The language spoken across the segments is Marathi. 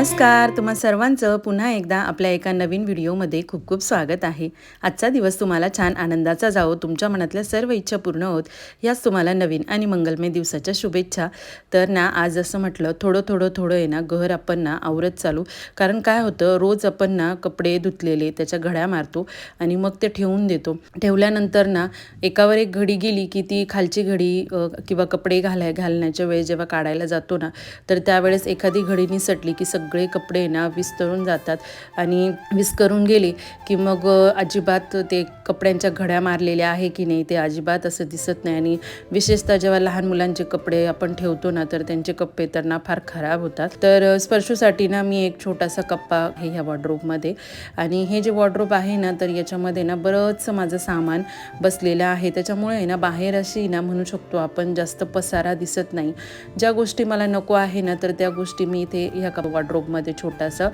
नमस्कार. तुम्हा सर्वांचं पुन्हा एकदा आपल्या एका नवीन व्हिडिओमध्ये खूप खूप स्वागत आहे. आजचा दिवस तुम्हाला छान आनंदाचा जावो तुमच्या मनातल्या सर्व इच्छा पूर्ण होत याच तुम्हाला नवीन आणि मंगलमय दिवसाच्या शुभेच्छा. तर ना आज असं म्हटलं थोडं थोडं थोडं आहे ना घर आपण ना आवरत चालू. कारण काय होतं रोज आपण ना कपडे धुतलेले त्याच्या घड्या मारतो आणि मग ते ठेवून देतो. ठेवल्यानंतर ना एकावर एक घडी गेली की ती खालची घडी किंवा कपडे घालाय घालण्याच्या वेळेस जेव्हा काढायला जातो ना तर त्यावेळेस एखादी घडी निसटली की सगळे कपडे ना विस्तळून जातात आणि विस्करून गेले की मग अजिबात ते कपड्यांच्या घड्या मारलेल्या आहे की नाही ते अजिबात असं दिसत नाही. आणि विशेषतः जेव्हा लहान मुलांचे कपडे आपण ठेवतो ना तर त्यांचे कप्पे तर ना फार खराब होतात. तर स्पर्शूसाठी ना मी एक छोटासा कप्पा आहे ह्या वॉर्ड्रोबमध्ये. आणि हे जे वॉर्ड्रोब आहे ना तर याच्यामध्ये ना बरंचसं माझं सामान बसलेलं आहे. त्याच्यामुळे आहे ना बाहेर अशी ना म्हणू शकतो आपण जास्त पसारा दिसत नाही. ज्या गोष्टी मला नको आहे ना तर त्या गोष्टी मी इथे ह्या कप वॉर्ड्रोबमध्ये छोटासा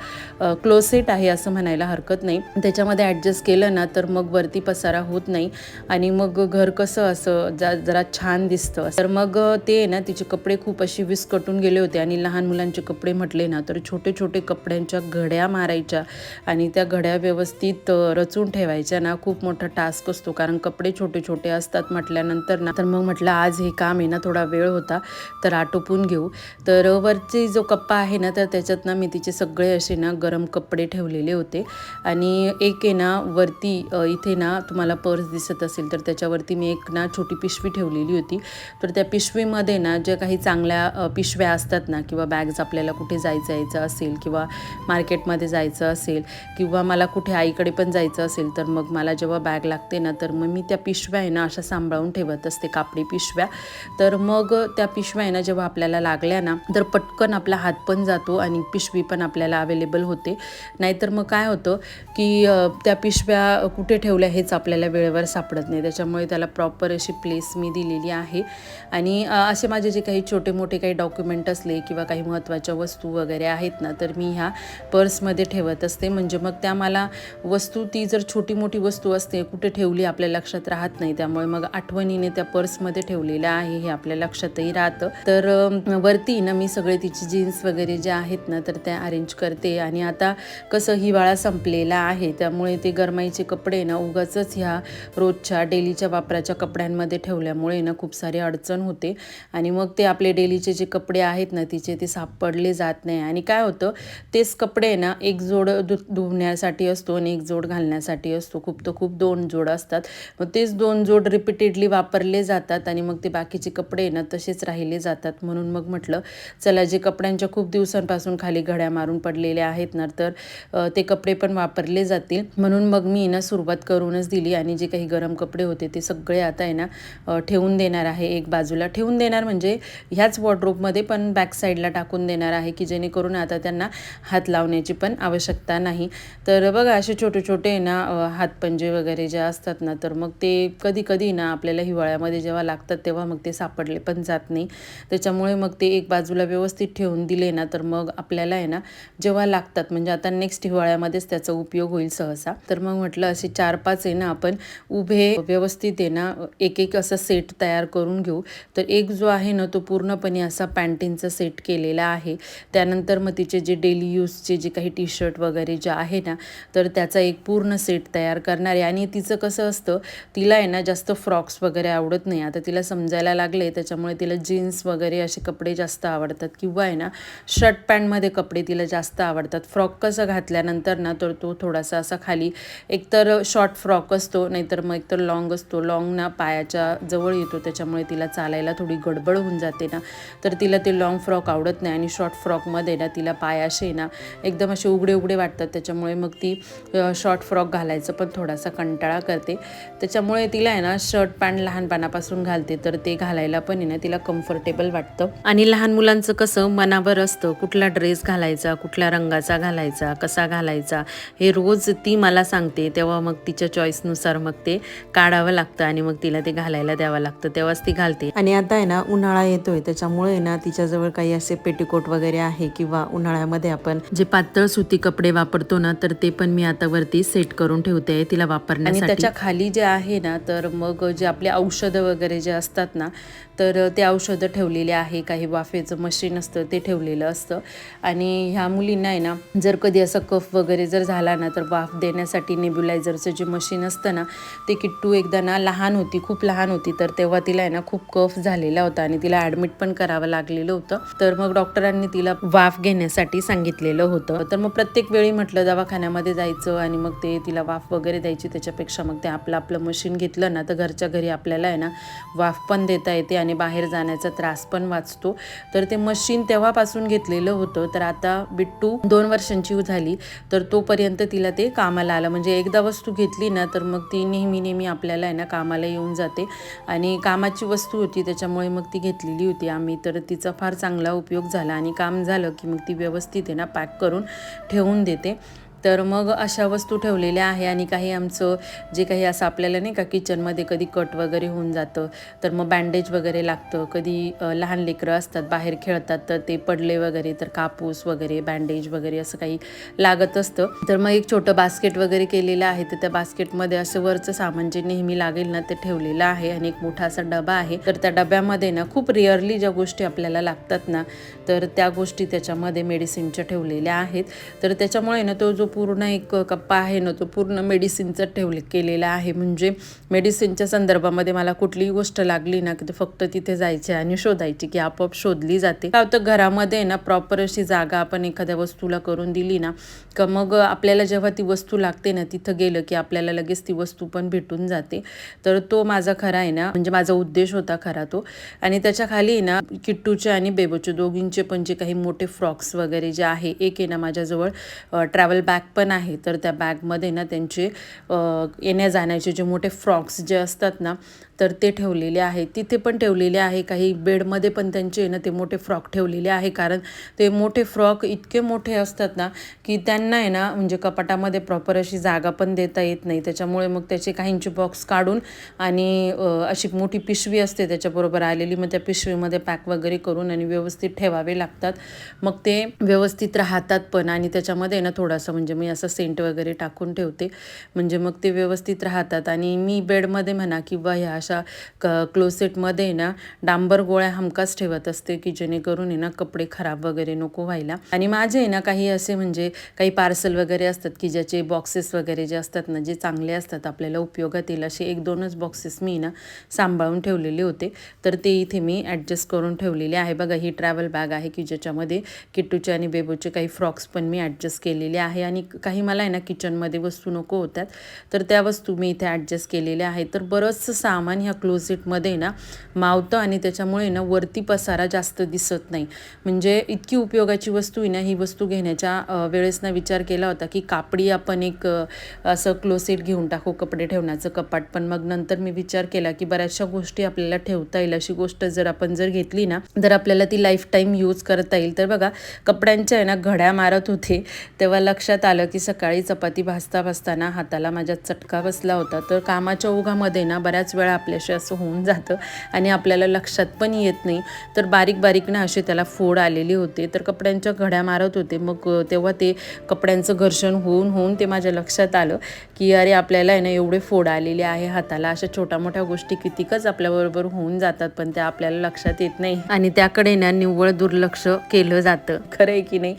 क्लोसेट आहे असं म्हणायला हरकत नाही. त्याच्यामध्ये ॲडजस्ट केलं ना तर मग वरती पसारा होत नाही. आणि मग घर कसं असं जा जरा छान दिसतं. तर मग ते ना तिचे कपडे खूप अशी विस्कटून गेले होते. आणि लहान मुलांचे कपडे म्हटले ना तर छोटे छोटे कपड्यांच्या घड्या मारायच्या. आणि त्या घड्या व्यवस्थित रचून ठेवायच्या ना. खूप मोठा टास्क असतो. कारण कपडे छोटे छोटे असतात म्हटल्यानंतर ना. तर मग म्हटलं आज हे काम आहे ना थोडा वेळ होता. तर आटोपून घेऊ. तर वरची जो कप्पा आहे ना तर त्याच्यात ना मी तिचे सगळे असे ना गरम कपडे ठेवलेले होते. आणि एक आहे ना वरती इथे ना तुम्हाला पर्स दिसत असेल तर त्याच्यावरती मी एक ना छोटी पिशवी ठेवलेली होती. तर त्या पिशवीमध्ये ना ज्या काही चांगल्या पिशव्या असतात ना किंवा बॅग्स आपल्याला कुठे जायचं यायचं असेल किंवा मार्केटमध्ये जायचं असेल किंवा मला कुठे आईकडे पण जायचं असेल तर मग मला जेव्हा बॅग लागते ना तर मग मी त्या पिशव्या आहे ना अशा सांभाळून ठेवत असते कापडी पिशव्या. तर मग त्या पिशव्या आहे ना जेव्हा आपल्याला लागल्या ना तर पटकन आपला हात पण जातो आणि पिशवी पण आपल्याला अवेलेबल होते. नाहीतर मग काय होतं की त्या पिशव्या कुठे ठेवल्या हेच आपल्याला वेळेवर सापडत नाही. त्याच्यामुळे त्याला प्रॉपर अशी प्लेस मी दिलेली आहे. आणि असे माझे जे काही छोटे मोठे काही डॉक्युमेंट असले किंवा काही महत्त्वाच्या वस्तू वगैरे आहेत ना तर मी ह्या पर्समध्ये ठेवत असते. म्हणजे मग त्या मला वस्तू ती जर छोटी मोठी वस्तू असते कुठे ठेवली आपल्या लक्षात राहत नाही. त्यामुळे मग आठवणीने त्या पर्समध्ये ठेवलेलं आहे हे आपल्या लक्षातही राहतं. तर वरती ना मी सगळे तिची जीन्स वगैरे जे आहेत ना तर त्या अरेंज करते. आणि आता कसं हिवाळा संपलेला आहे त्यामुळे ते गरमाईचे कपडे ना उगाचच ह्या रोजच्या डेलीच्या वापराच्या कपड्यांमध्ये ठेवल्यामुळे ना खूप सारी अडचण होते. आणि मग ते आपले डेलीचे जे कपडे आहेत ना तिचे ते सापडले जात नाही. आणि काय होतं तेच कपडे ना एक जोड धु धुवण्यासाठी असतो आणि एक जोड घालण्यासाठी असतो. खूप तर खूप दोन जोड असतात. मग तेच दोन जोड रिपीटेडली वापरले जातात आणि मग ते बाकीचे कपडे ना तसेच राहिले जातात. म्हणून मग म्हटलं चला जे कपड्यांच्या खूप दिवसांपासून खाली घड्या मारून पडलेले आहेत ना तर ते कपडे पण वापरले जातील. म्हणून मग मी ना सुरुवात करून करूनच दिली आणि जे काही गरम कपडे होते ते सगळे आता आहे ना ठेवून देणार आहे एक बाजूला. ठेवून देणार म्हणजे ह्याच वॉर्ड्रोपमध्ये पण बॅक साईडला टाकून देणार आहे की जेणेकरून आता त्यांना हात लावण्याची पण आवश्यकता नाही. तर बघा असे छोटे छोटे ना हातपंजे वगैरे जे असतात ना तर मग ते कधी कधी ना आपल्याला हिवाळ्यामध्ये जेव्हा लागतात तेव्हा मग ते सापडले पण जात नाही. त्याच्यामुळे मग ते एक बाजूला व्यवस्थित ठेवून दिले ना तर मग आपल्याला आहे ना जेव्हा लागतात म्हणजे आता नेक्स्ट हिवाळ्यामध्येच त्याचा उपयोग होईल सहसा. तर मग म्हटलं असे चार पाच आहे ना आपण उभे व्यवस्थित आहे ना एक एक असा सेट तयार करून घेऊ. तर एक जो आहे ना तो पूर्णपणे असा पॅन्टीनचा सेट केलेला आहे. त्यानंतर मग तिचे जे डेली यूजचे जे काही टी शर्ट वगैरे जे आहे ना तर त्याचा एक पूर्ण सेट तयार करणार आहे. आणि तिचं कसं असतं तिला आहे ना जास्त फ्रॉक्स वगैरे आवडत नाही. आता तिला समजायला लागले त्याच्यामुळे तिला जीन्स वगैरे असे कपडे जास्त आवडतात. किंवा आहे ना शर्ट पॅन्टमध्ये कपडे तिला जास्त आवडतात. फ्रॉक कसं घातल्यानंतर ना तर तो थोडासा असा खाली एकतर शॉर्ट फ्रॉक फ्रॉक असतो नाहीतर मग एकतर लॉंग असतो. लॉंग ना पायाच्या जवळ येतो त्याच्यामुळे तिला चालायला थोडी गडबड होऊन जाते ना. तर तिला ते लॉंग फ्रॉक आवडत नाही आणि शॉर्ट फ्रॉकमध्ये ना तिला पाय असे ना एकदम असे उघडे उघडे वाटतात. त्याच्यामुळे मग ती शॉर्ट फ्रॉक घालायचं पण थोडासा कंटाळा करते. त्याच्यामुळे तिला आहे ना शर्ट पॅन्ट लहानपणापासून घालते. तर ते घालायला पण आहे ना तिला कम्फर्टेबल वाटतं. आणि लहान मुलांचं कसं मनावर असतं. कुठला ड्रेस घालायचा कुठल्या रंगाचा घालायचा कसा घालायचा हे रोज ती मला सांगते. तेव्हा मग तिच्या चॉईसनुसार मग ते काढावं लागतं आणि मग तिला ते घालायला द्यावं लागतं तेव्हाच ती घालते. आणि आता आहे ना उन्हाळा येतोय त्याच्यामुळे आहे ना तिच्याजवळ काही असे पेटीकोट वगैरे आहे किंवा उन्हाळ्यामध्ये आपण जे पातळ सुती कपडे वापरतो ना तर ते पण मी आता वरती सेट करून ठेवते तिला वापरण्यासाठी. आणि त्याच्याखाली जे आहे ना तर मग जे आपले औषधं वगैरे जे असतात ना तर ते औषधं ठेवलेले आहे. काही वाफेचं मशीन असतं ते ठेवलेलं असतं. आणि ह्या मुलींना आहे ना जर कधी असं कफ वगैरे जर झाला ना तर वाफ देण्यासाठी नेब्युलायझरचं जे मशीन असतं नसताना ते किट्टू एकदा ना लहान होती खूप लहान होती तर तेव्हा तिला आहे ना खूप कफ झालेला होता आणि तिला ॲडमिट पण करावं लागलेलं होतं. तर मग डॉक्टरांनी तिला वाफ घेण्यासाठी सांगितलेलं होतं. तर मग प्रत्येक वेळी म्हटलं दवाखान्यामध्ये जायचं आणि मग ते तिला वाफ वगैरे द्यायची त्याच्यापेक्षा मग ते आपलं आपलं मशीन घेतलं ना तर घरच्या घरी आपल्याला आहे ना वाफ पण देता येते आणि बाहेर जाण्याचा त्रास पण वाचतो. तर ते मशीन तेव्हापासून घेतलेलं होतं. तर आता बिट्टू दोन वर्षांची झाली तर तोपर्यंत तिला ते कामाला आलं. म्हणजे एकदा वस्तू घेतली ना तर मग ती नेहमी नेहमी आपल्याला आहे ना कामाला येऊन जाते. आणि कामाची वस्तू होती त्याच्यामुळे मग ती घेतलेली होती. आम्ही तर तिचा फार चांगला उपयोग झाला आणि काम झालं की मग ती व्यवस्थित आहे ना पॅक करून ठेवून देते. तर मग अशा वस्तू ठेवलेल्या आहे आणि काही आमचं जे काही असं आपल्याला नाही का किचनमध्ये कधी कट वगैरे होऊन जातं तर मग बँडेज वगैरे लागतं कधी लहान लेकरं असतात बाहेर खेळतात तर ते पडले वगैरे तर कापूस वगैरे बँडेज वगैरे असं काही लागत असतं. तर मग एक छोटं बास्केट वगैरे केलेलं आहे तर त्या बास्केटमध्ये असं वरचं सामान जे नेहमी लागेल ना ते ठेवलेलं आहे आणि एक मोठा असा डबा आहे. तर त्या डब्यामध्ये ना खूप रिअरली ज्या गोष्टी आपल्याला लागतात ना तर त्या गोष्टी त्याच्यामध्ये मेडिसिनच्या ठेवलेल्या आहेत. तर त्याच्यामुळे ना तो जो जो पूर्ण एक कप्पा आहे ना तो पूर्ण मेडिसिनचा ठेवले केलेला आहे. म्हणजे मेडिसिनच्या संदर्भामध्ये मला कुठलीही गोष्ट लागली ना की ते फक्त तिथे जायचे आणि शोधायची की आपोआप शोधली जाते. काय होतं घरामध्ये ना प्रॉपर अशी जागा आपण एखाद्या वस्तूला करून दिली ना का मग आपल्याला जेव्हा ती वस्तू लागते ना तिथं गेलं की आपल्याला लगेच ती वस्तू पण भेटून जाते. तर तो माझा खरा आहे ना म्हणजे माझा उद्देश होता खरा तो. आणि त्याच्याखाली आहे ना किट्टूचे आणि बेबोचे दोघींचे पण जे काही मोठे फ्रॉक्स वगैरे जे आहे एक आहे ना माझ्याजवळ ट्रॅव्हल बॅग बॅग पण आहे तर त्या बॅगमध्ये ना त्यांचे येण्याजाण्याचे येण्या जाण्याचे जे मोठे फ्रॉक्स जे असतात ना तर ते ठेवलेले आहे. तिथे पण ठेवलेले आहे काही बेडमध्ये पण त्यांचे आहे ना ते मोठे फ्रॉक ठेवलेले आहे कारण ते मोठे फ्रॉक इतके मोठे असतात ना की त्यांना आहे ना म्हणजे कपाटामध्ये प्रॉपर अशी जागा पण देता येत नाही. त्याच्यामुळे मग त्याचे काहींचे बॉक्स काढून आणि अशी मोठी पिशवी असते त्याच्याबरोबर आलेली मग त्या पिशवीमध्ये पॅक वगैरे करून आणि व्यवस्थित ठेवावे लागतात. मग ते व्यवस्थित राहतात पण आणि त्याच्यामध्ये ना थोडासा म्हणजे म्हणजे मी असं सेंट वगैरे टाकून ठेवते. म्हणजे मग ते व्यवस्थित राहतात. आणि मी बेडमध्ये म्हणा किंवा ह्या अशा क क्लोसेटमध्ये ना डांबर गोळ्या हमकाच ठेवत असते की जेणेकरून आहे ना कपडे खराब वगैरे नको व्हायला. आणि माझे आहे ना काही असे म्हणजे काही पार्सल वगैरे असतात की ज्याचे बॉक्सेस वगैरे जे असतात ना जे चांगले असतात आपल्याला उपयोगात येईल असे एक दोनच बॉक्सेस मी ना सांभाळून ठेवलेले होते. तर ते इथे मी ॲडजस्ट करून ठेवलेले आहे. बघा ही ट्रॅव्हल बॅग आहे की ज्याच्यामध्ये किट्टूचे आणि बेबूचे काही फ्रॉक्स पण मी ॲडजस्ट केलेले आहे. आणि काही मला आहे ना किचनमध्ये वस्तू नको होत्यात तर त्या वस्तू मी इथे ॲडजस्ट केलेल्या आहेत. तर बरंचसं सामान ह्या क्लोजेटमध्ये ना मावतं आणि त्याच्यामुळे ना वरती पसारा जास्त दिसत नाही. म्हणजे इतकी उपयोगाची वस्तू आहे ना ही वस्तू घेण्याच्या वेळेस ना विचार केला होता की कापडी आपण एक असं क्लोसेट घेऊन टाकू कपडे ठेवण्याचं कपाट. पण मग नंतर मी विचार केला की बऱ्याचशा गोष्टी आपल्याला ठेवता येईल. अशी गोष्ट जर आपण जर घेतली ना तर आपल्याला ती लाईफ टाईम यूज करता येईल. तर बघा कपड्यांच्या आहे ना घड्या मारत होते तेव्हा लक्षात आलं की सकाळी चपाती भाजता भाजताना हाताला माझ्या चटका बसला होता. तर कामाच्या ओघामध्ये ना बऱ्याच वेळा आपल्याशी असं होऊन जातं आणि आपल्याला लक्षात पण येत नाही. तर बारीक बारीक ना असे त्याला फोड आलेली होते. तर कपड्यांच्या घड्या मारत होते. मग तेव्हा ते कपड्यांचं घर्षण होऊन होऊन ते माझ्या लक्षात आलं की अरे आपल्याला आहे ना एवढे फोड आलेले आहे हाताला. अशा छोट्या मोठ्या गोष्टी कितीकच आपल्याबरोबर होऊन जातात पण त्या आपल्याला लक्षात येत नाही. आणि त्याकडे ना निव्वळ दुर्लक्ष केलं जातं. खरं आहे की नाही?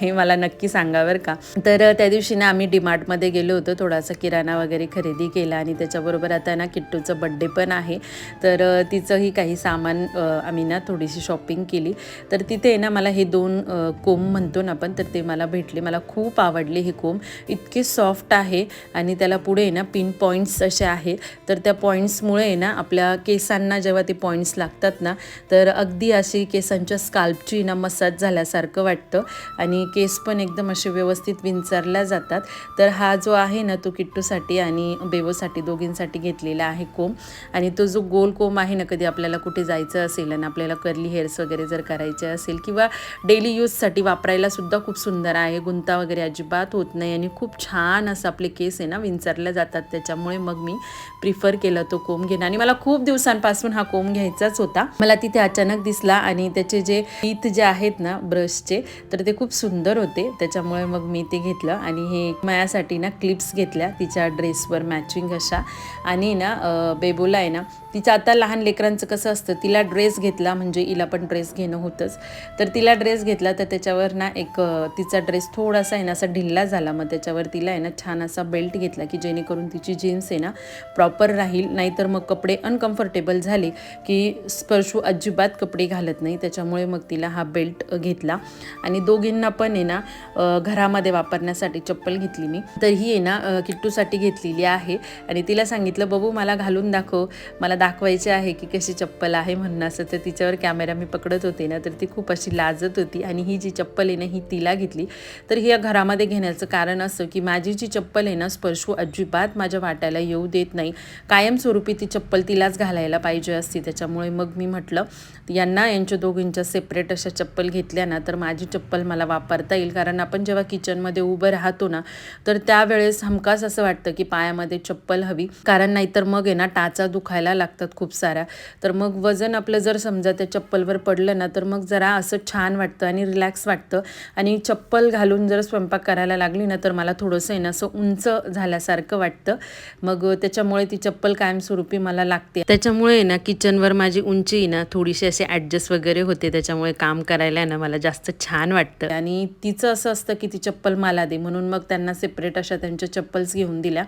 हे मला नक्की सांगा बरं का? तर तर त्या दिवशी ना आम्ही डिमार्टमध्ये गेलो होतो. थोडासा किराणा वगैरे खरेदी केला आणि त्याच्याबरोबर आता ना किट्टूचं बड्डे पण आहे. तर तिचंही काही सामान आम्ही ना थोडीशी शॉपिंग केली. तर तिथे आहे ना मला हे दोन कोंब म्हणतो ना आपण तर ते मला भेटले. मला खूप आवडले हे कोंब. इतके सॉफ्ट आहे आणि त्याला पुढे आहे ना पिन पॉईंट्स असे आहे. तर त्या पॉईंट्समुळे आहे ना आपल्या केसांना जेव्हा ते पॉईंट्स लागतात ना तर अगदी अशी केसांच्या स्काल्पची ना मसाज झाल्यासारखं वाटतं. आणि केस पण एकदम असे व्यवस्थित विन विंचरल्या जातात. तर हा जो आहे ना तो किट्टूसाठी आणि बेबोसाठी दोघींसाठी घेतलेला आहे कोंब. आणि तो जो गोल कोंब आहे ना कधी आपल्याला कुठे जायचं असेल आणि आपल्याला कर्ली हेअर्स वगैरे जर करायचे असेल किंवा डेली यूजसाठी वापरायला सुद्धा खूप सुंदर आहे. गुंता वगैरे अजिबात होत नाही आणि खूप छान असं आपले केस आहे ना विंचरल्या जातात. त्याच्यामुळे मग मी प्रिफर केला तो कोंब घेणं. आणि मला खूप दिवसांपासून हा कोंब घ्यायचाच होता. मला तिथे अचानक दिसला आणि त्याचे जे टीथ जे आहेत ना ब्रशचे तर ते खूप सुंदर होते. त्याच्यामुळे मग मी ते घेतलं आणि हे मायासाठी ना क्लिप्स घेतल्या. तिच्या ड्रेसवर मॅचिंग अशा. आणि ना बेबोला आहे ना तिचं आता लहान लेकरांचं कसं असतं तिला ड्रेस घेतला म्हणजे हिला पण ड्रेस घेणं होतंच. तर तिला ड्रेस घेतला तर त्याच्यावर ना एक तिचा ड्रेस थोडासा आहे ना असा ढिल्ला झाला. मग त्याच्यावर तिला आहे ना छान असा बेल्ट घेतला की जेणेकरून तिची जीन्स आहे ना प्रॉपर राहील. नाहीतर मग कपडे अनकम्फर्टेबल झाले की स्पर्शू अजिबात कपडे घालत नाही. त्याच्यामुळे मग तिला हा बेल्ट घेतला. आणि दोघींना पण आहे ना घरामध्ये घरामध्ये वापरण्यासाठी चप्पल घेतली मी. तर ही आहे ना किट्टूसाठी घेतलेली आहे. आणि तिला सांगितलं बबू मला घालून दाखव. मला दाखवायचे आहे की कशी चप्पल आहे म्हणणं असं तर तिच्यावर कॅमेरा मी पकडत होते ना तर ती खूप अशी लाजत होती. आणि ही जी चप्पल आहे ना ही तिला घेतली. तर ही या घरामध्ये घेण्याचं कारण असं की माझी जी चप्पल आहे ना स्पर्शू अजिबात माझ्या वाट्याला येऊ देत नाही. कायमस्वरूपी ती चप्पल तिलाच घालायला पाहिजे असती. त्याच्यामुळे मग मी म्हटलं यांना यांच्या दोघींच्या सेपरेट अशा चप्पल घेतल्या ना तर माझी चप्पल मला वापरता येईल. कारण आपण जेव्हा किचनमध्ये उभं राहतो ना तर त्यावेळेस हमखास असं वाटतं की पायामध्ये चप्पल हवी. कारण नाहीतर मग आहे ना टाचा दुखायला लागतात खूप साऱ्या. तर मग वजन आपलं जर समजा त्या चप्पलवर पडलं ना तर मग जरा असं छान वाटतं आणि रिलॅक्स वाटतं. आणि चप्पल घालून जर स्वयंपाक करायला लागली ना तर मला थोडंसं आहे ना असं उंच झाल्यासारखं वाटतं. मग त्याच्यामुळे ती चप्पल कायमस्वरूपी मला लागते. त्याच्यामुळे आहे ना किचनवर माझी उंची आहे ना थोडीशी असे ॲडजस्ट वगैरे होते. त्याच्यामुळे काम करायला आहे ना मला जास्त छान वाटतं. आणि तिचं असं असतं की ती चप्पल मला दे. म्हणून मग त्यांना सेपरेट अशा त्यांच्या चप्पल्स घेऊन दिल्या.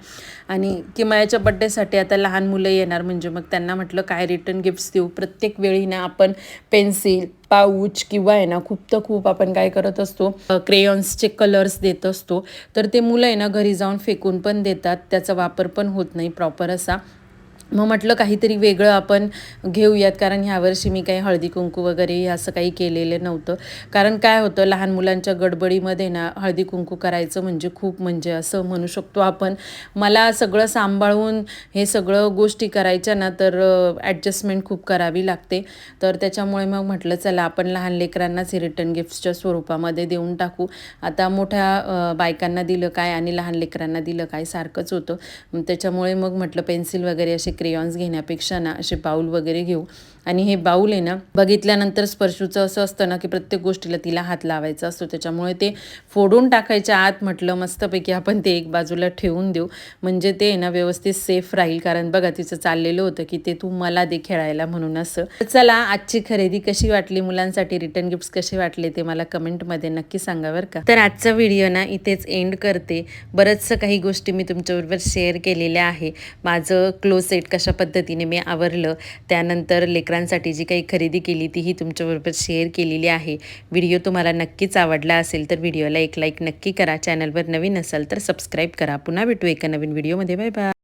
आणि किमायाच्या बड्डेसाठी आता लहान मुलं येणार. म्हणजे मग त्यांना म्हटलं काय रिटर्न गिफ्ट्स देऊ? प्रत्येक वेळी ना आपण पेन्सिल पाऊच किंवा आहे ना खूप तर खूप आपण काय करत असतो क्रेयॉन्सचे कलर्स देत असतो. तर ते मुलं आहे ना घरी जाऊन फेकून पण देतात. त्याचा वापर पण होत नाही प्रॉपर असा. मग म्हटलं काहीतरी वेगळं आपण घेऊयात कारण ह्यावर्षी मी काही हळदी कुंकू वगैरे हे असं काही केलेलं नव्हतं. कारण काय होतं लहान मुलांच्या गडबडीमध्ये ना हळदी कुंकू करायचं म्हणजे खूप म्हणजे असं म्हणू शकतो आपण. मला सगळं सांभाळून हे सगळं गोष्टी करायच्या ना तर ॲडजस्टमेंट खूप करावी लागते. तर त्याच्यामुळे मग म्हटलं चला आपण लहान लेकरांनाच हे रिटर्न गिफ्ट्सच्या स्वरूपामध्ये देऊन टाकू. आता मोठ्या बायकांना दिलं काय आणि लहान लेकरांना दिलं काय सारखंच होतं. त्याच्यामुळे मग म्हटलं पेन्सिल वगैरे असे क्रेयॉन्स घेण्यापेक्षा ना असे पाऊल वगैरे घेऊ. आणि हे बाऊल आहे ना बघितल्यानंतर स्पर्शूचं असं असतं ना की प्रत्येक गोष्टीला तिला हात लावायचा असतो. त्याच्यामुळे ते फोडून टाकायच्या आत म्हटलं मस्तपैकी आपण ते एक बाजूला ठेवून देऊ. म्हणजे ते आहे ना व्यवस्थित सेफ राहील. कारण बघा तिचं चाललेलं होतं की ते तू मला दे खेळायला म्हणून असं. चला आजची खरेदी कशी वाटली? मुलांसाठी रिटर्न गिफ्ट्स कसे वाटले ते मला कमेंटमध्ये नक्की सांगा बरं का. तर आजचा व्हिडिओ ना इथेच एंड करते. बरंचसं काही गोष्टी मी तुमच्याबरोबर शेअर केलेल्या आहे. माझं क्लोज सेट कशा पद्धतीने मी आवरलं त्यानंतर लेकरांसाठी जी काही खरेदी केली तीही तुमच्याबरोबर शेअर केलेली आहे. व्हिडिओ तुम्हाला नक्कीच आवडला असेल तर व्हिडिओला एक लाईक नक्की करा. चॅनलवर नवीन असाल तर सबस्क्राईब करा. पुन्हा भेटू एका नवीन व्हिडिओमध्ये. Bye bye